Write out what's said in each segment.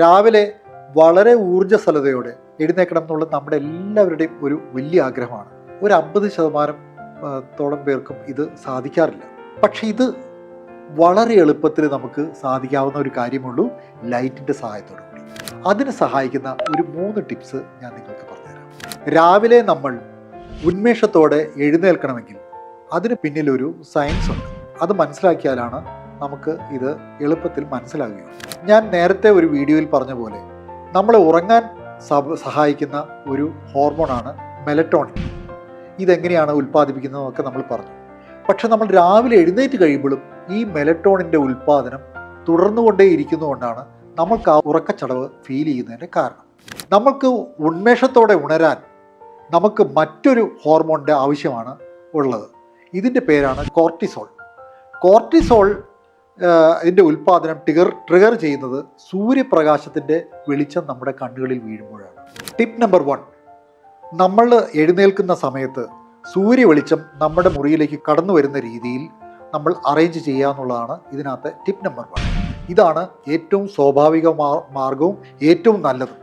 രാവിലെ വളരെ ഊർജസ്വലതയോടെ എഴുന്നേക്കണം എന്നുള്ളത് നമ്മുടെ എല്ലാവരുടെയും ഒരു വലിയ ആഗ്രഹമാണ്. ഒരു അമ്പത് ശതമാനം തോളം പേർക്കും ഇത് സാധിക്കാറില്ല. പക്ഷെ ഇത് വളരെ എളുപ്പത്തിൽ നമുക്ക് സാധിക്കാവുന്ന ഒരു കാര്യമുള്ളൂ ലൈറ്റിന്റെ സഹായത്തോടു കൂടി. അതിന് സഹായിക്കുന്ന ഒരു മൂന്ന് ടിപ്സ് ഞാൻ നിങ്ങൾക്ക് പറഞ്ഞുതരാം. രാവിലെ നമ്മൾ ഉന്മേഷത്തോടെ എഴുന്നേൽക്കണമെങ്കിൽ അതിന് പിന്നിലൊരു സയൻസ് ഉണ്ട് അത് മനസ്സിലാക്കിയാലാണ് നമുക്ക് ഇത് എളുപ്പത്തിൽ മനസ്സിലാകുകയും. ഞാൻ നേരത്തെ ഒരു വീഡിയോയിൽ പറഞ്ഞ പോലെ നമ്മളെ ഉറങ്ങാൻ സഹായിക്കുന്ന ഒരു ഹോർമോണാണ് മെലറ്റോണിൻ. ഇതെങ്ങനെയാണ് ഉൽപ്പാദിപ്പിക്കുന്നതെന്നൊക്കെ നമ്മൾ പറഞ്ഞു. പക്ഷെ നമ്മൾ രാവിലെ എഴുന്നേറ്റ് കഴിയുമ്പോഴും ഈ മെലറ്റോണിന്റെ ഉൽപ്പാദനം തുടർന്നുകൊണ്ടേ ഇരിക്കുന്നതുകൊണ്ടാണ് നമ്മൾക്ക് ആ ഉറക്കച്ചടവ് ഫീൽ ചെയ്യുന്നതിന്റെ കാരണം. നമ്മൾക്ക് ഉന്മേഷത്തോടെ ഉണരാൻ നമുക്ക് മറ്റൊരു ഹോർമോണിന്റെ ആവശ്യമാണ് ഉള്ളത്. ഇതിന്റെ പേരാണ് കോർട്ടിസോൾ. കോർട്ടിസോൾ ഇതിന്റെ ഉൽപ്പാദനം ട്രിഗർ ട്രിഗർ ചെയ്യുന്നത് സൂര്യപ്രകാശത്തിന്റെ വെളിച്ചം നമ്മുടെ കണ്ണുകളിൽ വീഴുമ്പോഴാണ്. ടിപ്പ് നമ്പർ വൺ നമ്മൾ എഴുന്നേൽക്കുന്ന സമയത്ത് സൂര്യ വെളിച്ചം നമ്മുടെ മുറിയിലേക്ക് കടന്നു വരുന്ന രീതിയിൽ നമ്മൾ അറേഞ്ച് ചെയ്യുക എന്നുള്ളതാണ് ഇതിനകത്തെ ടിപ്പ് നമ്പർ വൺ ഇതാണ് ഏറ്റവും സ്വാഭാവിക മാർഗവും ഏറ്റവും നല്ലത്.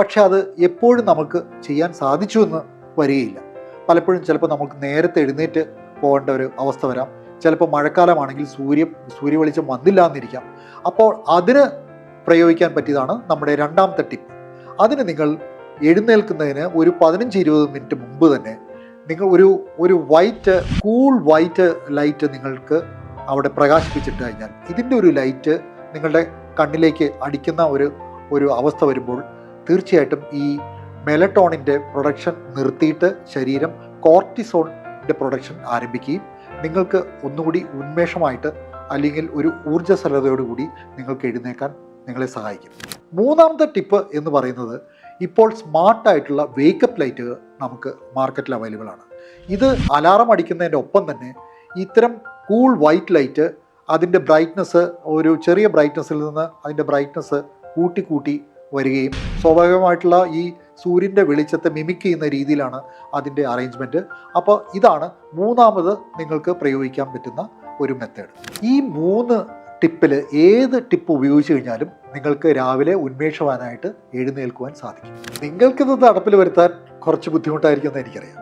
പക്ഷേ അത് എപ്പോഴും നമുക്ക് ചെയ്യാൻ സാധിച്ചു എന്ന് വരികയില്ല. പലപ്പോഴും ചിലപ്പോൾ നമുക്ക് നേരത്തെ എഴുന്നേറ്റ് പോകേണ്ട ഒരു അവസ്ഥ വരാം. ചിലപ്പോൾ മഴക്കാലമാണെങ്കിൽ സൂര്യ സൂര്യ വെളിച്ചം വന്നില്ല എന്നിരിക്കാം അപ്പോൾ അതിന് പ്രയോഗിക്കാൻ പറ്റിയതാണ് നമ്മുടെ രണ്ടാമത്തെ ടിപ്പ്. അതിന് നിങ്ങൾ എഴുന്നേൽക്കുന്നതിന് ഒരു പതിനഞ്ച് ഇരുപത് മിനിറ്റ് മുമ്പ് തന്നെ നിങ്ങൾ ഒരു ഒരു വൈറ്റ് കൂൾ വൈറ്റ് ലൈറ്റ് നിങ്ങൾക്ക് അവിടെ പ്രകാശിപ്പിച്ചിട്ട് കഴിഞ്ഞാൽ ഇതിന്റെ ഒരു ലൈറ്റ് നിങ്ങളുടെ കണ്ണിലേക്ക് അടിക്കുന്ന ഒരു ഒരു അവസ്ഥ വരുമ്പോൾ തീർച്ചയായിട്ടും ഈ മെലട്ടോണിന്റെ പ്രൊഡക്ഷൻ നിർത്തിയിട്ട് ശരീരം കോർട്ടിസോണിന്റെ പ്രൊഡക്ഷൻ ആരംഭിക്കുകയും നിങ്ങൾക്ക് ഒന്നുകൂടി ഉന്മേഷമായിട്ട് അല്ലെങ്കിൽ ഒരു ഊർജസ്വലതയോടുകൂടി നിങ്ങൾക്ക് എഴുന്നേക്കാൻ നിങ്ങളെ സഹായിക്കും. മൂന്നാമത്തെ ടിപ്പ് എന്ന് പറയുന്നത് ഇപ്പോൾ സ്മാർട്ടായിട്ടുള്ള വേക്കപ്പ് ലൈറ്റുകൾ നമുക്ക് മാർക്കറ്റിൽ അവൈലബിൾ ആണ്. ഇത് അലാറം അടിക്കുന്നതിന്റെ ഒപ്പം തന്നെ ഇത്തരം കൂൾ വൈറ്റ് ലൈറ്റ് അതിന്റെ ബ്രൈറ്റ്നസ് ഒരു ചെറിയ ബ്രൈറ്റ്നസ്സിൽ നിന്ന് അതിന്റെ ബ്രൈറ്റ്നസ് കൂട്ടി കൂട്ടി വരികയും സ്വാഭാവികമായിട്ടുള്ള ഈ സൂര്യന്റെ വെളിച്ചത്തെ മിമിക് ചെയ്യുന്ന രീതിയിലാണ് അതിന്റെ അറേഞ്ച്മെന്റ് അപ്പോൾ ഇതാണ് മൂന്നാമത് നിങ്ങൾക്ക് പ്രയോഗിക്കാൻ പറ്റുന്ന ഒരു മെത്തേഡ് ഈ മൂന്ന് ടിപ്പിൽ ഏത് ടിപ്പ് ഉപയോഗിച്ച് കഴിഞ്ഞാലും നിങ്ങൾക്ക് രാവിലെ ഉന്മേഷവാനായിട്ട് എഴുന്നേൽക്കുവാൻ സാധിക്കും. നിങ്ങൾക്കിത് നടപ്പിൽ വരുത്താൻ കുറച്ച് ബുദ്ധിമുട്ടായിരിക്കും എന്ന് എനിക്കറിയാം.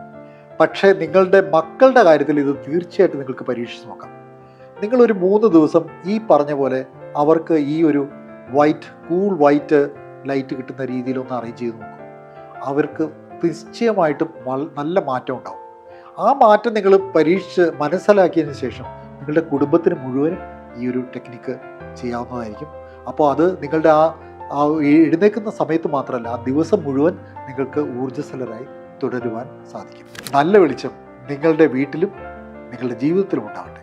പക്ഷേ നിങ്ങളുടെ മക്കളുടെ കാര്യത്തിൽ ഇത് തീർച്ചയായിട്ടും നിങ്ങൾക്ക് പരീക്ഷിച്ച് നോക്കാം. നിങ്ങളൊരു മൂന്ന് ദിവസം ഈ പറഞ്ഞ പോലെ അവർക്ക് ഈ ഒരു വൈറ്റ് കൂൾ വൈറ്റ് ലൈറ്റ് കിട്ടുന്ന രീതിയിലൊന്ന് അറേഞ്ച് ചെയ്ത് നോക്കും. അവർക്ക് നിശ്ചയമായിട്ടും നല്ല മാറ്റം ഉണ്ടാവും. ആ മാറ്റം നിങ്ങൾ പരീക്ഷിച്ച് മനസ്സിലാക്കിയതിന് ശേഷം നിങ്ങളുടെ കുടുംബത്തിന് മുഴുവനും ഈ ഒരു ടെക്നിക്ക് ചെയ്യാവുന്നതായിരിക്കും. അപ്പോൾ അത് നിങ്ങളുടെ ആ ആ എഴുന്നേൽക്കുന്ന സമയത്ത് മാത്രമല്ല ആ ദിവസം മുഴുവൻ നിങ്ങൾക്ക് ഊർജസ്വലരായി തുടരുവാൻ സാധിക്കും. നല്ല വെളിച്ചം നിങ്ങളുടെ വീട്ടിലും നിങ്ങളുടെ ജീവിതത്തിലും ഉണ്ടാവണം